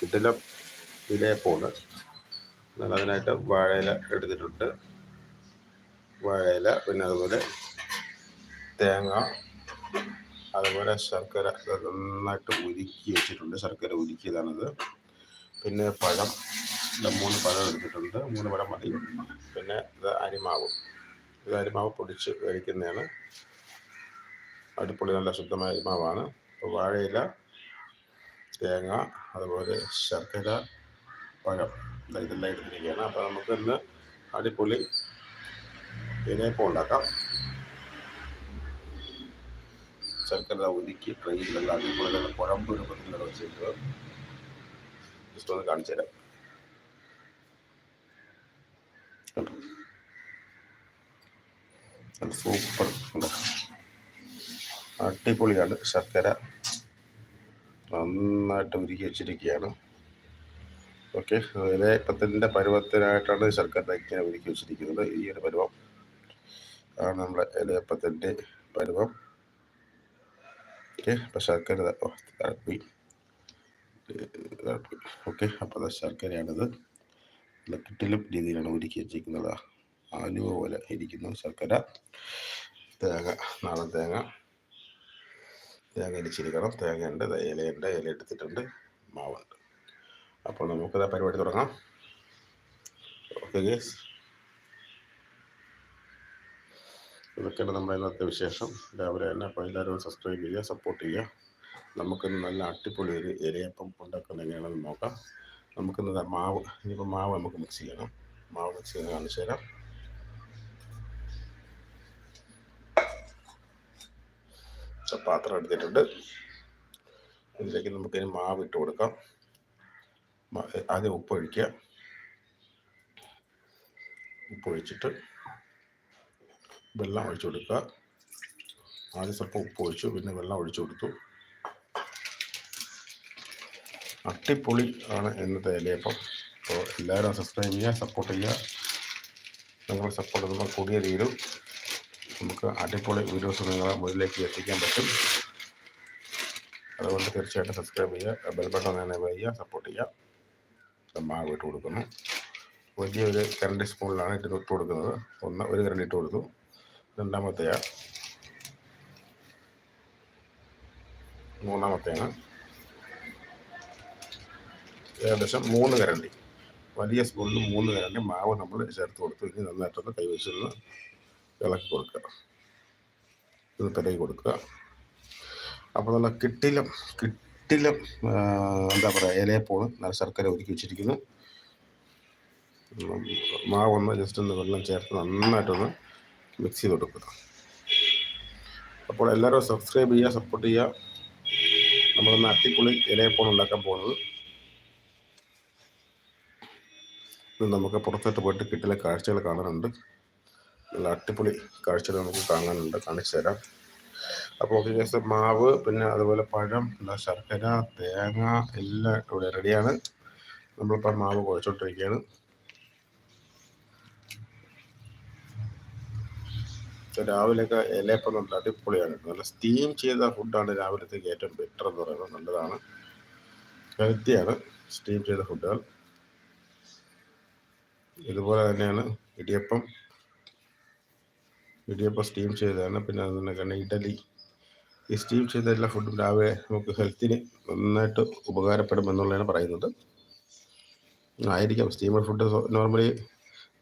കിട്ടിലും ഇലയപ്പമാണ് എന്നാൽ അതിനായിട്ട് വാഴയില എടുത്തിട്ടുണ്ട്. വാഴയില പിന്നെ അതുപോലെ തേങ്ങ അതുപോലെ ശർക്കര നന്നായിട്ട് ഉരുക്കി വെച്ചിട്ടുണ്ട്. ശർക്കര ഉരുക്കിയതാണത്. പിന്നെ പഴം മൂന്ന് പഴം എടുത്തിട്ടുണ്ട്. മൂന്ന് പഴം മതി. പിന്നെ ഇത് അരിമാവ്. ഇത് അരിമാവ് പൊടിച്ച് കഴിക്കുന്നതാണ് അടിപൊളി നല്ല ശുദ്ധമായ അരിമാവാണ്. വാഴയില തേങ്ങ അതുപോലെ ശർക്കര പഴം. ഇതെല്ലാം എടുത്തിരിക്കുകയാണ്. അപ്പോൾ നമുക്ക് ഇന്ന് അടിപൊളി ഇലയപ്പം ഉണ്ടാക്കാം. ശർക്കര ഉരുക്കി ട്രെയിനിലെല്ലാം അടിപൊളി കുഴമ്പ് രൂപത്തിലുള്ള വെച്ചിട്ട് ജസ്റ്റ് ഒന്ന് കാണിച്ചു തരാം. സൂപ്പർ? അടിപൊളിയാണ് ശർക്കര. നന്നായിട്ട് ഉരുക്കി വെച്ചിരിക്കുകയാണ്. ഓക്കെ ഇലയപ്പത്തിന്റെ പരുവത്തിനായിട്ടാണ് ശർക്കര ഇങ്ങനെ ഉരുക്കി വെച്ചിരിക്കുന്നത്. ഈ ഒരു പരുവം ആണ് നമ്മുടെ ഇലയപ്പത്തിന്റെ പരുവം. ഓക്കെ അപ്പോൾ ശർക്കര തിളപ്പി തിളപ്പി ഓക്കെ അപ്പോൾ ശർക്കരയാണിത്. കിട്ടിലും രീതിയിലാണ് ഒരുക്കി വെച്ചിരിക്കുന്നത്. ആലുവ പോലെ ഇരിക്കുന്നു ശർക്കര. തേങ്ങ നാളെ തേങ്ങ. തേങ്ങ ഇടിച്ചിരിക്കണം. തേങ്ങയുണ്ട് ഇലയുണ്ട് ഇല എടുത്തിട്ടുണ്ട് മാവുണ്ട്. അപ്പോൾ നമുക്കിത് പരിപാടി തുടങ്ങാം. ഓക്കെ ഗേസ് ഇതൊക്കെയാണ് നമ്മുടെ ഇന്നത്തെ വിശേഷം. രാവിലെ തന്നെ അപ്പോൾ എല്ലാവരും സബ്സ്ക്രൈബ് ചെയ്യുക സപ്പോർട്ട് ചെയ്യുക. നമുക്കിന്ന് നല്ല അടിപൊളി ഒരു ഇലയപ്പം ഉണ്ടാക്കുന്നത് എങ്ങനെയാണെന്ന് നോക്കാം. നമുക്കിന്ന് മാവ് ഇനിയിപ്പോൾ മാവ് നമുക്ക് മിക്സ് ചെയ്യണം. മാവ് മിക്സ് ചെയ്യുന്ന കാണിച്ചു തരാം. ഇപ്പൊ പാത്രം എടുത്തിട്ടുണ്ട്. ഇതിലേക്ക് നമുക്കിനി മാവ് ഇട്ട് കൊടുക്കാം. ആദ്യം ഉപ്പൊഴിക്കുക ഉപ്പൊഴിച്ചിട്ട് വെള്ളം ഒഴിച്ചു കൊടുക്കുക. ആദ്യം സ്വല്പം ഉപ്പ് ഒഴിച്ചു പിന്നെ വെള്ളം ഒഴിച്ചു കൊടുത്തു. അട്ടിപ്പൊളി ആണ് ഇന്നത്തെ ഇലയപ്പം. അപ്പോൾ എല്ലാവരും സബ്സ്ക്രൈബ് ചെയ്യുക സപ്പോർട്ട് ചെയ്യുക. നിങ്ങളുടെ സപ്പോർട്ട് നമ്മൾ കൂടിയ രീതിയിൽ നമുക്ക് അടിപൊളി വീഡിയോസ് നിങ്ങളെ മുന്നിലേക്ക് എത്തിക്കാൻ പറ്റും. അതുകൊണ്ട് തീർച്ചയായിട്ടും സബ്സ്ക്രൈബ് ചെയ്യുക ബെൽ ബട്ടൺ തന്നെ ചെയ്യുക സപ്പോർട്ട് ചെയ്യുക. മാവ് ഇട്ട് കൊടുക്കുന്നു. വലിയൊരു കരണ്ട് സ്പൂണിലാണ് ഇട്ട് ഇട്ട് കൊടുക്കുന്നത്. ഒന്ന് ഒരു കരണ്ട് ഇട്ട് കൊടുത്തു. രണ്ടാമത്തെയാ. മൂന്നാമത്തെയാണ്. ഏകദേശം മൂന്ന് കരണ്ടി വലിയ സ്പൂണിൽ മൂന്ന് കരണ്ടി മാവ് നമ്മൾ ചേർത്ത് കൊടുത്തു. ഇനി നന്നായിട്ടൊന്ന് കൈവശൊന്ന് ഇളക്കി കൊടുക്കുക. ഇത് പെരകി കൊടുക്കുക. അപ്പോൾ നല്ല കിട്ടിലും കിട്ടിലും എന്താ പറയുക ഇലയപ്പോണ് നല്ല ശർക്കര ഒരുക്കി വെച്ചിരിക്കുന്നു. മാവ് മാവൊന്ന് ജസ്റ്റ് ഒന്ന് വെള്ളം ചേർത്ത് നന്നായിട്ടൊന്ന് മിക്സ് ചെയ്ത് കൊടുക്കുക. അപ്പോൾ എല്ലാവരും സബ്സ്ക്രൈബ് ചെയ്യുക സപ്പോർട്ട് ചെയ്യുക. നമ്മളൊന്ന് അട്ടിപ്പൊളി ഇലയപ്പോൾ ഉണ്ടാക്കാൻ പോകുന്നത്. നമുക്ക് പുറത്തോട്ട് പോയിട്ട് കിട്ടിലെ കാഴ്ചകൾ കാണാനുണ്ട്. നല്ല അടിപൊളി കാഴ്ചകൾ നമുക്ക് കാണാനുണ്ട്. കാണിച്ചു തരാം. അപ്പോൾ മാവ് പിന്നെ അതുപോലെ പഴം ശർക്കര തേങ്ങ എല്ലാം ഇവിടെ റെഡിയാണ് നമ്മളിപ്പോൾ മാവ് കുഴച്ചോണ്ടിരിക്കുകയാണ്. പക്ഷെ രാവിലെയൊക്കെ ഇലയപ്പം നല്ല അടിപൊളിയാണ്. നല്ല സ്റ്റീം ചെയ്ത ഫുഡാണ് രാവിലത്തേക്ക് ഏറ്റവും ബെറ്റർ എന്ന് പറയുന്നത്. നല്ലതാണ്. ഹെൽത്തിയാണ് സ്റ്റീം ചെയ്ത ഫുഡുകൾ ഇതുപോലെ തന്നെയാണ് ഇടിയപ്പം ഇടിയപ്പം സ്റ്റീം ചെയ്തതാണ്. പിന്നെ അതുപോലെ തന്നെ ഇഡലി. ഈ സ്റ്റീം ചെയ്ത എല്ലാ ഫുഡും രാവിലെ നമുക്ക് ഹെൽത്തിന് നന്നായിട്ട് ഉപകാരപ്പെടും എന്നുള്ളതാണ് പറയുന്നത്. ആയിരിക്കാം. സ്റ്റീമർ ഫുഡ് നോർമലി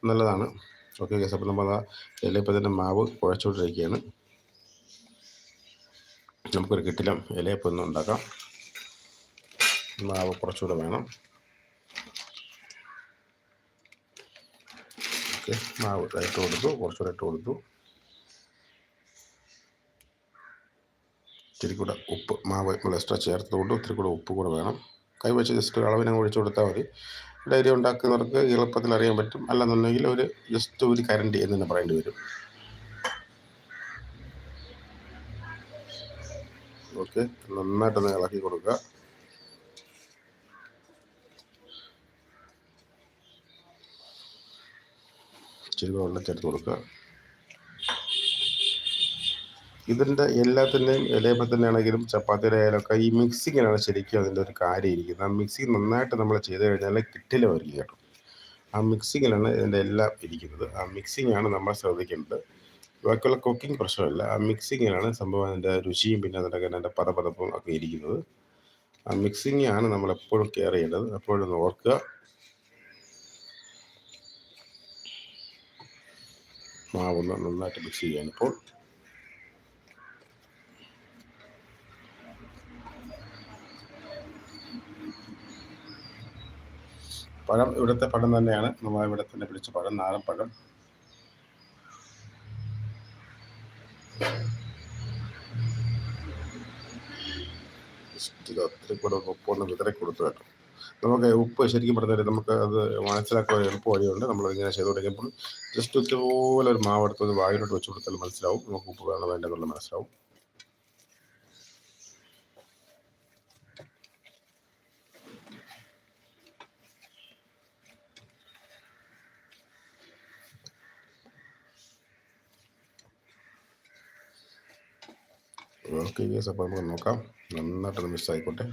നല്ലതാണ്. ഓക്കെ ഓക്കെ അപ്പോൾ നമ്മൾ ഇലയപ്പത്തിന്റെ മാവ് കുഴച്ചുകൊണ്ടിരിക്കുകയാണ്. നമുക്കൊരു കിട്ടിലും ഇലയപ്പം ഒന്നും ഉണ്ടാക്കാം. മാവ് കുറച്ചുകൂടെ വേണം. ഓക്കെ മാവ് ഇട്ട് കൊടുത്തു. കുറച്ചുകൂടെ ഇട്ട് കൊടുത്തു. ഇത്തിരി കൂടെ ഉപ്പ് മാവ് നമ്മൾ എക്സ്ട്രാ ചേർത്തതുകൊണ്ട് ഇത്തിരി കൂടെ ഉപ്പ് കൂടെ വേണം. കൈവച്ച് ജസ്റ്റ് അളവിനെ ഒഴിച്ചു കൊടുത്താൽ മതി. ഡയറി ഉണ്ടാക്കുന്നവർക്ക് എളുപ്പത്തിൽ അറിയാൻ പറ്റും. അല്ലെന്നുണ്ടെങ്കിൽ ഒരു ജസ്റ്റ് ഒരു കരണ്ടി എന്ന് തന്നെ പറയേണ്ടി വരും. ഓക്കെ നന്നായിട്ടൊന്ന് ഇളക്കി കൊടുക്കുക. ഇച്ചിരി വെള്ളം ചേർത്ത് കൊടുക്കുക. ഇതിന്റെ എല്ലാത്തിന്റെയും ഇലയപ്പം തന്നെയാണെങ്കിലും ചപ്പാത്തിയുടെ ആയാലൊക്കെ ഈ മിക്സിങ്ങിനാണ് ശരിക്കും അതിന്റെ ഒരു കാര്യം ഇരിക്കുന്നത് ആ മിക്സിങ് നന്നായിട്ട് നമ്മൾ ചെയ്ത് കഴിഞ്ഞാൽ കിട്ടിലുമായിരിക്കും കേട്ടോ ആ മിക്സിങ്ങിലാണ് ഇതിന്റെ എല്ലാം ഇരിക്കുന്നത്. ആ മിക്സിങ്ങാണ് ആണ് നമ്മൾ ശ്രദ്ധിക്കേണ്ടത്. ബാക്കിയുള്ള കുക്കിംഗ് പ്രശ്നമല്ല. ആ മിക്സിങ്ങിലാണ് സംഭവം അതിന്റെ രുചിയും പിന്നെ അതിന്റെ അതിന്റെ പദപദപ്പും ഒക്കെ ഇരിക്കുന്നത്. ആ മിക്സിങ്ങാണ് ആണ് നമ്മൾ എപ്പോഴും കെയർ ചെയ്യേണ്ടത്. എപ്പോഴും ഓർക്കുക. മാവൊന്ന് നന്നായിട്ട് മിക്സ് ചെയ്യാൻ പഴം ഇവിടുത്തെ പഴം തന്നെയാണ്. നമ്മൾ ഇവിടെ തന്നെ പിടിച്ച പഴം നാടൻ പഴം. ഒത്തിരി കൂടെ ഉപ്പൊന്ന് വിതറി കൊടുത്തു കേട്ടോ. നമുക്ക് ഉപ്പ് ശരിക്കും പറഞ്ഞാൽ നമുക്ക് അത് മനസ്സിലാക്കാൻ എളുപ്പ വഴിയുണ്ട് നമ്മൾ ഇങ്ങനെ ചെയ്ത് തുടങ്ങിയപ്പോൾ ജസ്റ്റ് ഇതുപോലെ ഒരു മാവെടുത്ത് വായിലോട്ട് വെച്ച് കൊടുത്താൽ മനസ്സിലാവും. നമുക്ക് ഉപ്പ് വേണം വേണ്ടെന്നുള്ള മനസ്സിലാവും. ഓക്കെ കേസ് അപ്പോൾ നമുക്ക് നോക്കാം. നന്നായിട്ടൊന്ന് മിസ് ആയിക്കോട്ടെ.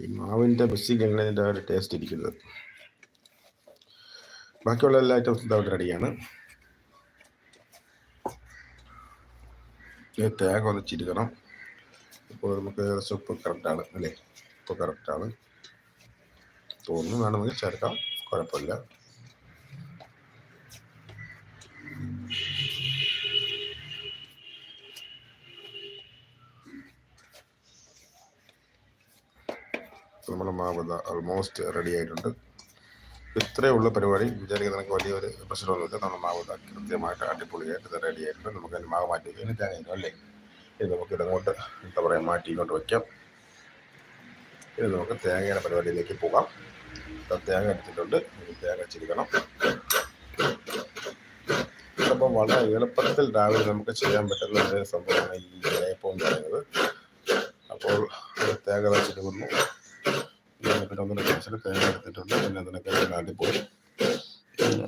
ഈ മാവിന്റെ ബസ്സിലാണ് ഇതിന്റെ ഒരു ടേസ്റ്റ് ഇരിക്കുന്നത്. ബാക്കിയുള്ള എല്ലാ ഐറ്റംസും അവിടെ റെഡിയാണ് ടാഗ് ഒന്ന് ചിരിക്കണം ഇപ്പോൾ നമുക്ക് ഏകദേശം ഇപ്പോൾ കറക്റ്റാണ് അല്ലേ? ഇപ്പോൾ കറക്റ്റാണ് തോന്നുന്നു വേണമെങ്കിൽ ചേർക്കാം കുഴപ്പമില്ല. നമ്മുടെ മാവ് ഓൾമോസ്റ്റ് റെഡി ആയിട്ടുണ്ട്. ഇത്രയേ ഉള്ള പരിപാടി വിചാരിക്കുന്ന നമുക്ക് വലിയൊരു പ്രശ്നമൊന്നുമില്ല. നമ്മൾ മാവ് കൃത്യമായിട്ട് അടിപൊളിയായിട്ട് ഇത് റെഡി ആയിട്ടുണ്ട്. നമുക്ക് അതിന് മാവ് മാറ്റി വയ്ക്കാൻ അല്ലേ? ഇത് നമുക്ക് ഇടങ്ങോട്ട് എന്താ പറയുക മാറ്റി ഇങ്ങോട്ട് വയ്ക്കാം ഇത് നമുക്ക് തേങ്ങയുടെ പരിപാടിയിലേക്ക് പോകാം. തേങ്ങ എടുത്തിട്ടുണ്ട്. തേങ്ങ ചിരിക്കണം അപ്പം വളരെ എളുപ്പത്തിൽ രാവിലെ നമുക്ക് ചെയ്യാൻ പറ്റുന്ന ഒരു സംഭവമാണ് ഈ ഇലയപ്പം എന്ന് പറയുന്നത്. അപ്പോൾ തേങ്ങ ചിരുകുന്നു പിന്നെ കുറിച്ചിട്ട് തേങ്ങ എടുത്തിട്ടുണ്ട്. പിന്നെ അതിനൊക്കെ അടിപൊളി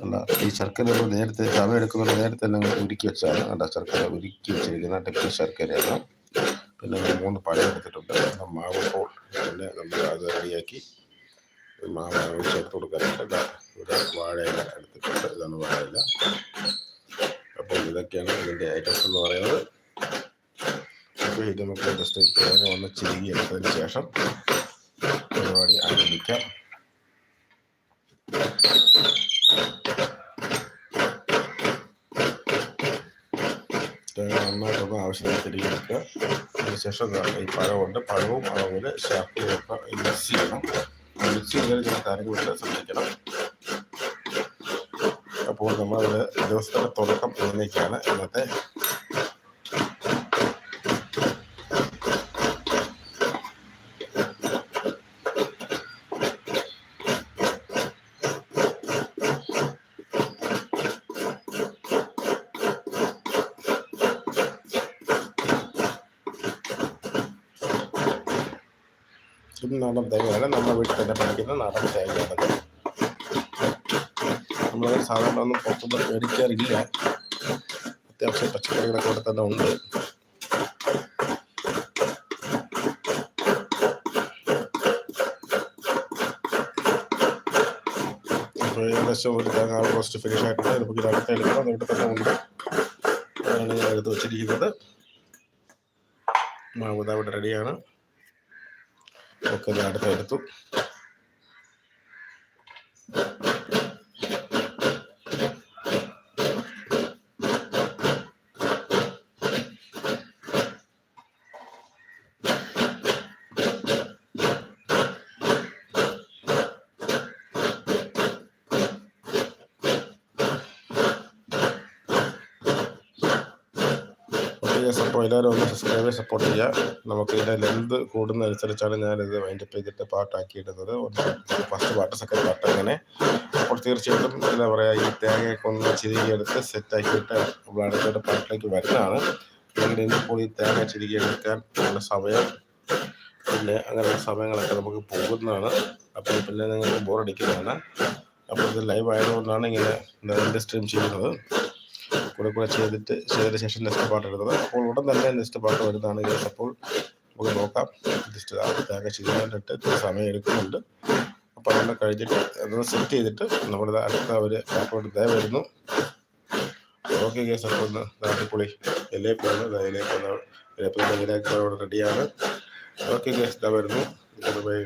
അല്ല ഈ ശർക്കര നമ്മൾ നേരത്തെ തവ എടുക്കുന്നത് നേരത്തെ തന്നെ ഉരുക്കി വെച്ചാണ്. അല്ല ശർക്കര ഉരുക്കി വെച്ചിരിക്കുന്ന ടെക്കി ശർക്കരയാണ്. പിന്നെ മൂന്ന് പഴം എടുത്തിട്ടുണ്ട്. മാവ് ഇപ്പോൾ പിന്നെ നമ്മൾ അത് റെഡിയാക്കി മാവ് ചേർത്ത് കൊടുക്കാനായിട്ട് ഇവിടെ വാഴയില എടുത്തിട്ടുണ്ട്. ഇതാണ് വാഴയില. അപ്പോൾ ഇതൊക്കെയാണ് ഇതിന്റെ ഐറ്റംസ് എന്ന് പറയുന്നത്. അപ്പോൾ ഇത് നമുക്ക് ജസ്റ്റ് ഒന്ന് ചിരുകി എടുത്തതിന് ശേഷം പരിപാടി ആരംഭിക്കാം നന്നായിട്ടൊന്ന് ആവശ്യത്തിന് തിരികെടുക്കുക അതിനുശേഷം ഈ പഴമുണ്ട് പഴവും അതുപോലെ ഷാപ്പിലും ഒക്കെ മിക്സ് ചെയ്യണം മിക്സ് ചെയ്യുന്നതിന് ചില കാര്യങ്ങൾ ശ്രദ്ധിക്കണം അപ്പോൾ നമ്മൾ ദിവസത്തിന്റെ തുടക്കം എങ്ങനെയൊക്കെയാണ് ഇന്നത്തെ നാടൻ തേങ്ങയാണ് നമ്മുടെ വീട്ടിൽ തന്നെ പഠിക്കുന്ന നാടൻ തേങ്ങയാണ് നമ്മൾ സാധാരണ ഒന്നും പുറത്തുനിന്ന് മേടിക്കാറില്ല. അത്യാവശ്യം പച്ചക്കറികളൊക്കെ ഇവിടെ തന്നെ ഉണ്ട്. ഏകദേശം ഒരു തേങ്ങ ഓൾമോസ്റ്റ് ഫിനിഷ് ആയിട്ടുണ്ട്. നമുക്ക് ഇത് അടുത്ത് എടുക്കണം ഇവിടെ തന്നെ ഉണ്ട്. അതാണ് ഞാൻ എടുത്ത് വെച്ചിരിക്കുന്നത്. മാവ് അവിടെ റെഡിയാണ് ഞാൻ അടുത്ത് എടുത്തു. അപ്പോൾ എല്ലാവരും ഒന്ന് സബ്സ്ക്രൈബ് സപ്പോർട്ട് ചെയ്യുക നമുക്ക് ഇതിന്റെ ലെന്ത് കൂടുന്നതനുസരിച്ചാണ് ഞാനിത് വൈൻഡപ്പ് ചെയ്തിട്ട് പാട്ടാക്കി ഇടുന്നത് ഫസ്റ്റ് പാട്ട് സെക്കൻഡ് പാട്ട് അങ്ങനെ. അപ്പോൾ തീർച്ചയായിട്ടും എന്താ പറയുക ഈ തേങ്ങയൊക്കെ ഒന്ന് ചിരികിയെടുത്ത് സെറ്റാക്കിയിട്ട് അടുത്തൊരു പാട്ടിലേക്ക് വരുന്നതാണ്. അങ്ങനെ ഇപ്പോൾ ഈ തേങ്ങ ചിരികിയെടുക്കാൻ നല്ല സമയം പിന്നെ അങ്ങനെയുള്ള സമയങ്ങളൊക്കെ നമുക്ക് പോകുന്നതാണ്. അപ്പോൾ പിന്നെ നിങ്ങൾക്ക് ബോറടിക്കുന്നതാണ് അപ്പോൾ ഇത് ലൈവ് ആയതുകൊണ്ടാണ് ഇങ്ങനെ സ്ട്രീം ചെയ്യുന്നത്. കൂടെ കൂടെ ചെയ്തിട്ട് ചെയ്തതിന് ശേഷം നെക്സ്റ്റ് പാട്ട് എടുത്തത് അപ്പോൾ ഉടൻ തന്നെ നെക്സ്റ്റ് പാട്ട് വരുന്നതാണ് അപ്പോൾ നമുക്ക് നോക്കാം. ജസ്റ്റ് ആ തേങ്ങ ചെയ്യാനായിട്ട് സമയം എടുക്കുന്നുണ്ട്. അപ്പോൾ അതെല്ലാം കഴിഞ്ഞിട്ട് അതൊന്ന് സെറ്റ് ചെയ്തിട്ട് നമ്മുടെ അടുത്ത ഒരു പാട്ടോട്ട് ദയ വരുന്നു. ഓക്കെ കേസ് അപ്പോൾ ഒന്ന് നാട്ടിപ്പൊളി എല്ലേ പോകുന്നു? ദയയിലേ പോകുന്ന? ഇലപ്പോൾ റെഡിയാണ് ഓക്കെ കേസ് ഇതാ വരുന്നു. ബൈ